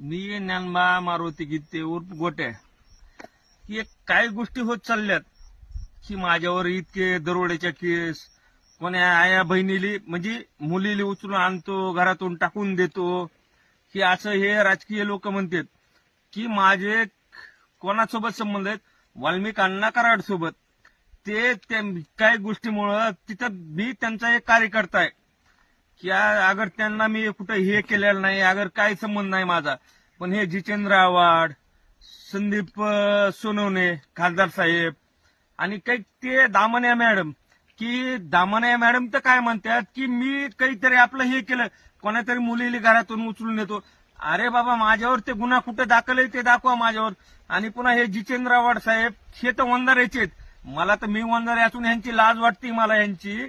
मी ज्ञानबा मारुती गीते उर्फ गोट्या की एक काही गोष्टी होत चालल्यात की माझ्यावर इतके दरोड्याच्या केस कोण्या आया बहिणीली म्हणजे मुलीली उचलून आणतो घरातून टाकून देतो की असं हे राजकीय लोक म्हणतात की माझे कोणासोबत संबंध आहेत? वाल्मिक अण्णा कराड सोबत ते त्या काही गोष्टीमुळं तिथं मी त्यांचा एक कार्यकर्ता आहे. की आ- अगर त्यांना मी कुठं हे केलेलं नाही अगर काय संबंध नाही माझा. पण हे जितेंद्र आव्हाड संदीप अं, सोनवणे खासदार साहेब आणि काही ते दामण्या मॅडम की दामण्या मॅडम तर काय म्हणतात की मी काहीतरी आपलं हे केलं कोणातरी मुलीला घरातून उचलून येतो अरे बाबा माझ्यावर ते गुन्हा कुठे दाखल आहे ते दाखवा माझ्यावर. आणि पुन्हा हे जितेंद्र आव्हाड साहेब हे तर वंदारायचे आहेत. मला तर मी वंदारे असून यांची लाज वाटते मला यांची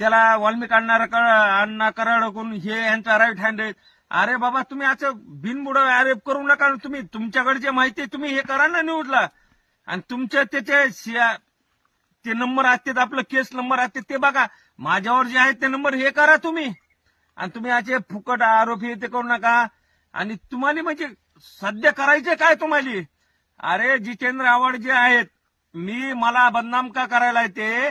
त्याला वाल्मिक अण्णा अण्णा कराडकून हे यांचा राईट हँड आहे. अरे बाबा तुम्ही असं बिनबुड आरोप करू नका तुम्ही. तुमच्याकडची माहिती आहे तुम्ही हे करा ना न्यूजला आणि तुमच्या त्याचे ते नंबर असतात आपलं केस नंबर असते ते बघा. माझ्यावर जे आहेत ते नंबर हे करा तुम्ही. आणि तुम्ही असे फुकट आरोप हे ते करू नका. आणि तुम्हाला म्हणजे सध्या करायचे काय तुम्हाला? अरे जितेंद्र आव्हाड जे आहेत मी मला बदनाम का करायला ते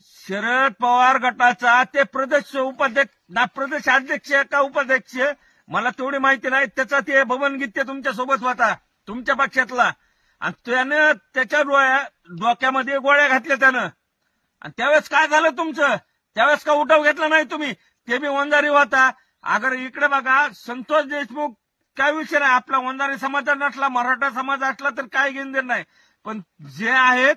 शरद पवार गटाचा ते प्रदेश उपाध्यक्ष ना प्रदेश अध्यक्ष का उपाध्यक्ष? मला तेवढी माहिती नाही. त्याचा ते बबन गीते तुमच्यासोबत होता तुमच्या पक्षातला. आणि त्यानं त्याच्या डोळ्या डोक्यामध्ये गोळ्या घातल्या त्यानं. आणि त्यावेळेस काय झालं तुमचं? त्यावेळेस का उठाव घेतला नाही तुम्ही? ते बी वंजारी होता. अगर इकडे बघा संतोष देशमुख काय विषय नाही. आपला वंजारी समाज नसला मराठा समाज असला तर काय घेऊन देणार नाही. पण जे आहेत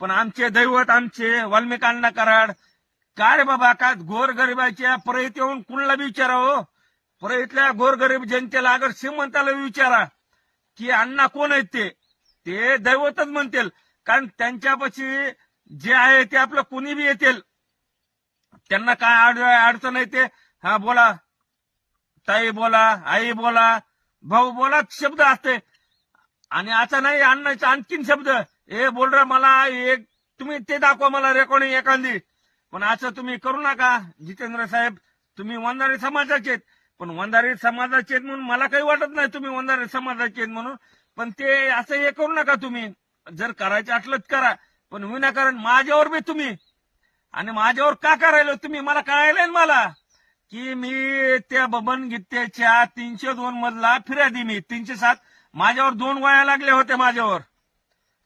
पण आमचे दैवत आमचे वाल्मिकांना अण्णा कराड काय रे बाबा का गोरगरिबाच्या परळीत येऊन कुणाला बी विचारा हो? परळीतल्या गोरगरीब जनतेला अगर श्रीमंताला विचारा की अण्णा कोण आहेत ते? ते दैवतच म्हणतील. कारण त्यांच्यापाशी जे आहे ते आपलं कुणी बी येतील? त्यांना काय अड- अडचण आहे ते? हा बोला. ताई बोला आई बोला. भाऊ बोला शब्द असते. आणि असं नाही अण्णाचा आणखीन शब्द. ए बोल रे मला एक तुम्ही ते दाखवा मला रेकॉर्डिंग एखादी. पण असं तुम्ही करू नका जितेंद्र साहेब. तुम्ही वंदारी समाजाचे आहेत. पण वंदारी समाजाचे आहेत म्हणून मला काही वाटत नाही तुम्ही वंदारी समाजाचे आहेत म्हणून. पण ते असं हे करू नका तुम्ही. जर करायचं असलं तर करा पण विनाकारण माझ्यावर बी तुम्ही. आणि माझ्यावर का करायला तुम्ही? मला कळायला मला. की मी त्या बबन गीतेच्या तीनशे दोन मधला फिर्यादी मी तीनशे सात. माझ्यावर दोन वया लागल्या होत्या माझ्यावर.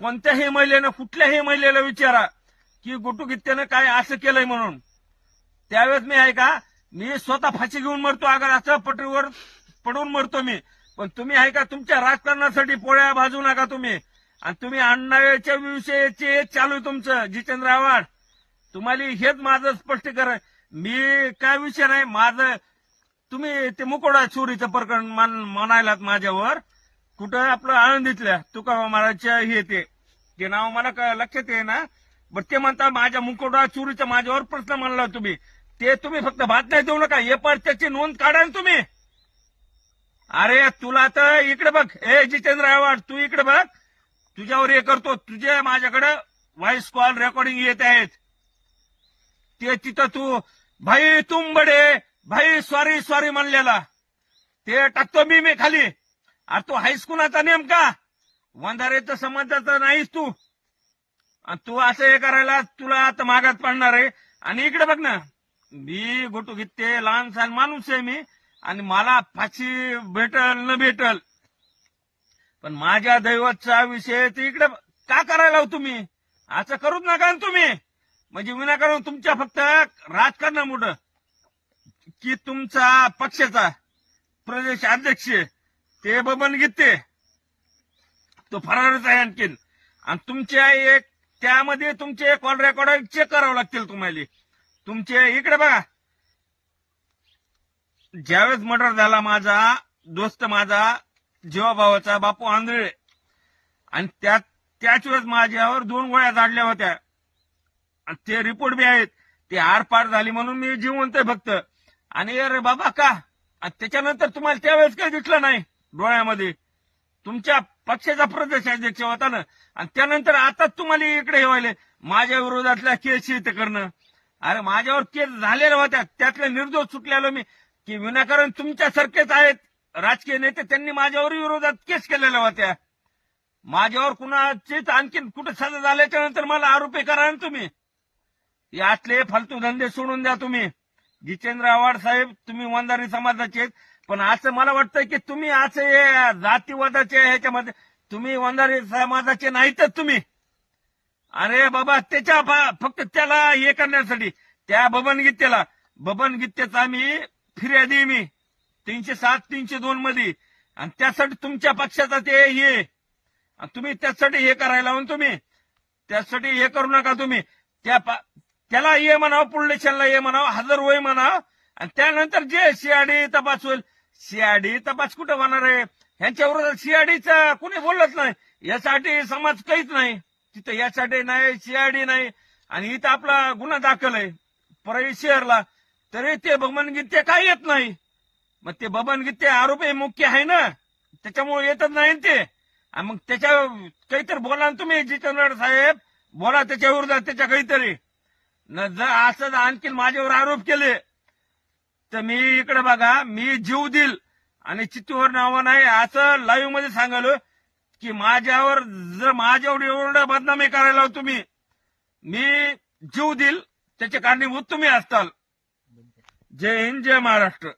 कोणत्याही महिलेनं कुठल्याही महिलेला विचारा की गोटू गित्त्यानं काय असं केलंय म्हणून. त्यावेळेस मी आहे का मी स्वतः फाशी घेऊन मरतो अगर असं पटरीवर पडून मरतो मी. पण तुम्ही आहे का तुमच्या राजकारणासाठी पोळ्या भाजू नका तुम्ही. आणि तुम्ही अण्णाच्या विषयाचे चालू आहे तुमचं जितेंद्र आव्हाड. तुम्हाला हेच माझं स्पष्टीकरण मी काय विषय नाही माझं तुम्ही ते मुकोडा चोरीचं प्रकरण मान म्हणायलात माझ्यावर. कुठं आपलं आळंदीतल्या तुका महाराजच्या हे ते ते नाव मला लक्षात ये ना बट ते म्हणता माझ्या मुकोडा चुरीचा माझ्यावर प्रश्न मांडला तुम्ही. ते तुम्ही फक्त बातम्या देऊ नका हे पण त्याची नोंद काढा ना तुम्ही. अरे तुला तर इकडे बघ. ए जितेंद्र आव्हाड तू इकडे बघ. तुझ्यावर हे करतो. तुझे माझ्याकडे व्हॉइस कॉल रेकॉर्डिंग येत आहेत. ते तिथं तू भाई तुम बडे भाई सॉरी सॉरी म्हणलेला. ते टाकतो मी मी खाली. अरे तू हायस्कूलाचा नेमका? वंधारेचं समाजाचा नाहीस तू. आणि तू असं हे करायला तुला आता मागात पडणार आहे. आणि इकडे बघ ना मी गोटू घेते लहान सहान माणूस आहे मी. आणि मला फाशी भेटल न भेटल. पण माझ्या दैवतचा विषय ते इकडे का करायला हो तुम्ही? असं करूच नका तुम्ही. म्हणजे विनाकारण तुमच्या फक्त राजकारणामुळं. की तुमचा पक्षाचा प्रदेश अध्यक्ष ते बबन गीते तो फरारच आहे आणखीन. आणि तुमच्या एक त्यामध्ये तुमचे कॉल रेकॉर्ड चेक करावं लागतील तुम्हाला. तुमचे इकडे बघा. ज्यावेळेस मर्डर झाला माझा दोस्त माझा जीवाभावाचा बापू आंधळे. आणि त्यात त्याच वेळेस माझ्यावर दोन गोळ्या झाडल्या होत्या. आणि ते रिपोर्ट बी आहेत. ते आरपार झाली म्हणून मी जिवंत फक्त. आणि अरे बाबा का? त्याच्यानंतर तुम्हाला त्यावेळेस काही दिसलं नाही. डोळ्यामध्ये तुमच्या पक्षाचा प्रदेश अध्यक्ष होता ना आणि त्यानंतर आताच तुम्हाला इकडे येवायले माझ्या विरोधातल्या केस इथे करणं. अरे माझ्यावर केस झालेल्या होत्या त्यातले निर्दोष सुटलेलो मी की विनाकारण तुमच्यासारखेच आहेत राजकीय नेते त्यांनी माझ्यावर विरोधात केस केलेल्या होत्या. माझ्यावर कुणाचीच आणखीन कुठे सजा झाल्याच्यानंतर मला आरोपी करा ना तुम्ही. यातले फालतू धंदे सोडून द्या तुम्ही. जितेंद्र आव्हाड साहेब तुम्ही वंदारी समाजाचे आहेत. पण असं मला वाटतं की तुम्ही असं हे जातीवादाचे ह्याच्यामध्ये तुम्ही वंधारी समाजाचे नाहीतच तुम्ही. अरे बाबा त्याच्या फक्त त्याला हे करण्यासाठी त्या बबन गीतेला आम्ही गीतेचा फिर्यादी मी. तीनशे सात तीनशे दोन मध्ये. आणि त्यासाठी तुमच्या पक्षाचा ते हे. आणि तुम्ही त्यासाठी हे करायला म्हणून तुम्ही. त्यासाठी हे करू नका तुम्ही. त्या त्याला ये म्हणावं पुढलेशाला ये म्हणावं हजर होय म्हणावं आणि त्यानंतर जे सीआयडी तपास होईल सीआयडी तपास कुठं होणार आहे? ह्यांच्यावर विरोधात कुणी बोलत नाही. यासाठी समाज काहीच नाही. तिथं यासाठी नाही सीआयडी नाही. आणि इथं आपला गुन्हा दाखल आहे. परळी शहरला. तरी ते बबनगीते काय येत नाही. मग ते बबनगीते आरोपी मुख्य आहे ना? त्याच्यामुळे येतच नाही ते. आणि मग त्याच्या काहीतरी बोला ना तुम्ही जितेंद्र साहेब. बोला त्याच्यावर त्याच्या काहीतरी. न जर असं आणखीन माझ्यावर आरोप केले. तर मी इकडे बघा मी जीव देईल. आणि चित्तूवर नावं नाही असं लाईव्हमध्ये सांगालो की माझ्यावर जर माझ्यावर एवढं बदनामी करायला तुम्ही मी जीव देईल. त्याचे कारणीभूत तुम्ही असताल. जय हिंद जय महाराष्ट्र.